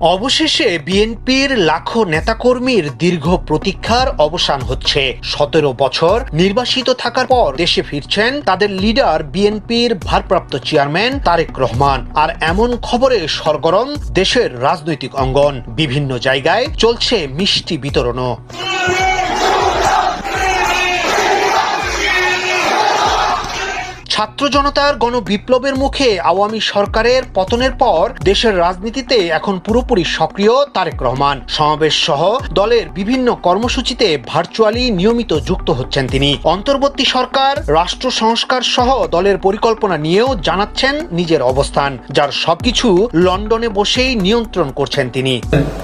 অবশেষে বিএনপির লাখো নেতাকর্মীর দীর্ঘ প্রতীক্ষার অবসান হচ্ছে। সতেরো বছর নির্বাসিত থাকার পর দেশে ফিরছেন তাদের লিডার বিএনপির ভারপ্রাপ্ত চেয়ারম্যান তারেক রহমান। আর এমন খবরে সরগরম দেশের রাজনৈতিক অঙ্গন। বিভিন্ন জায়গায় চলছে মিষ্টি বিতরণও। ছাত্র জনতার গণবিপ্লবের মুখে আওয়ামী সরকারের পতনের পর দেশের রাজনীতিতে এখন পুরোপুরি সক্রিয় তারেক রহমান। সমাবেশ সহ দলের বিভিন্ন কর্মসূচিতে ভার্চুয়ালি নিয়মিত যুক্ত হচ্ছেন তিনি। অন্তর্বর্তী সরকার, রাষ্ট্র সংস্কার সহ দলের পরিকল্পনা নিয়েও জানাচ্ছেন নিজের অবস্থান। যার সবকিছু লন্ডনে বসেই নিয়ন্ত্রণ করছেন তিনি।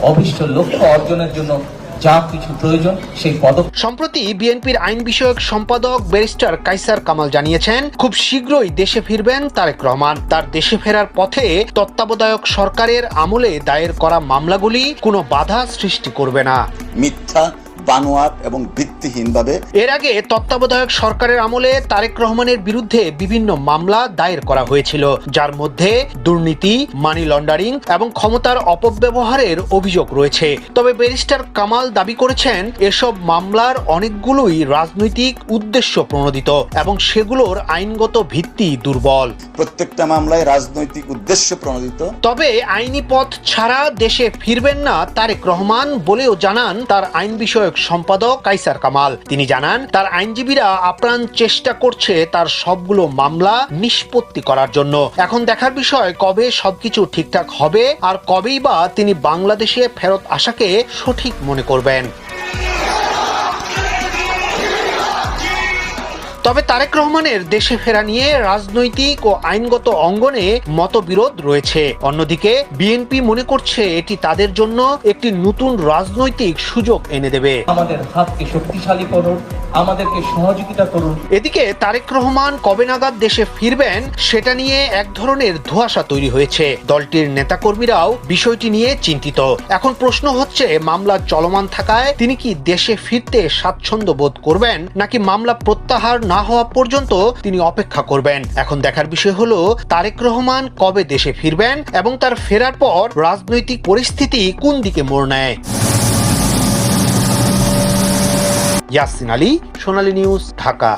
অভিষ্ট লক্ষ্য অর্জনের জন্য যা কিছু প্রয়োজন সেই পদক সম্প্রতি বিএনপির আইন বিষয়ক সম্পাদক ব্যারিস্টার কাইসার কামাল জানিয়েছেন খুব শীঘ্রই দেশে ফিরবেন তারেক রহমান। তার দেশে ফেরার পথে তত্ত্বাবধায়ক সরকারের আমলে দায়ের করা মামলাগুলি কোনো বাধা সৃষ্টি করবে না। মিথ্যা বানোয়াট এবং ভিত্তিহীনভাবে। এর আগে তত্ত্বাবধায়ক সরকারের আমলে তারেক রহমানের বিরুদ্ধে বিভিন্ন মামলা দায়ের করা হয়েছিল যার মধ্যে দুর্নীতি মানি লন্ডারিং এবং ক্ষমতার অপব্যবহারের অভিযোগ রয়েছে। তবে ব্যারিস্টার কামাল দাবি করেছেন এসব মামলার অনেকগুলোই রাজনৈতিক উদ্দেশ্য প্রণোদিত এবং সেগুলোর আইনগত ভিত্তি দুর্বল। প্রত্যেকটা মামলায় রাজনৈতিক উদ্দেশ্য প্রণোদিত। তবে আইনি পথ ছাড়া দেশে ফিরবেন না তারেক রহমান বলেও জানান তার আইন বিষয়ক সম্পাদক কাইসার কামাল। তিনি জানান, তার আইনজীবীরা আপ্রাণ চেষ্টা করছে তার সবগুলো মামলা নিষ্পত্তি করার জন্য। এখন দেখার বিষয়, কবে সবকিছু ঠিকঠাক হবে আর কবেই বা তিনি বাংলাদেশে ফেরত আসাকে সঠিক মনে করবেন। তবে তারেক রহমানের দেশে ফেরা নিয়ে রাজনৈতিক ও আইনগত অঙ্গনে মতবিরোধ রয়েছে। অন্যদিকে বিএনপি মনে করছে এটি তাদের জন্য একটি নতুন রাজনৈতিক সুযোগ এনে দেবে। আমাদের হাতকে শক্তিশালী করুন আমাদেরকে সহযোগিতা করুন। এদিকে তারেক রহমান কবে নাগাদ দেশে ফিরবেন সেটা নিয়ে এক ধরনের ধোঁয়াশা তৈরি হয়েছে। দলটির নেতাকর্মীরাও বিষয়টি নিয়ে চিন্তিত। এখন প্রশ্ন হচ্ছে মামলা চলমান থাকায় তিনি কি দেশে ফিরতে স্বাচ্ছন্দ্য বোধ করবেন নাকি মামলা প্রত্যাহার না হওয়া পর্যন্ত তিনি অপেক্ষা করবেন। এখন দেখার বিষয় হলো, তারেক রহমান কবে দেশে ফিরবেন এবং তার ফেরার পর রাজনৈতিক পরিস্থিতি কোন দিকে মোড় নেয়? ইয়াসিন আলী, সোনালী নিউজ, ঢাকা।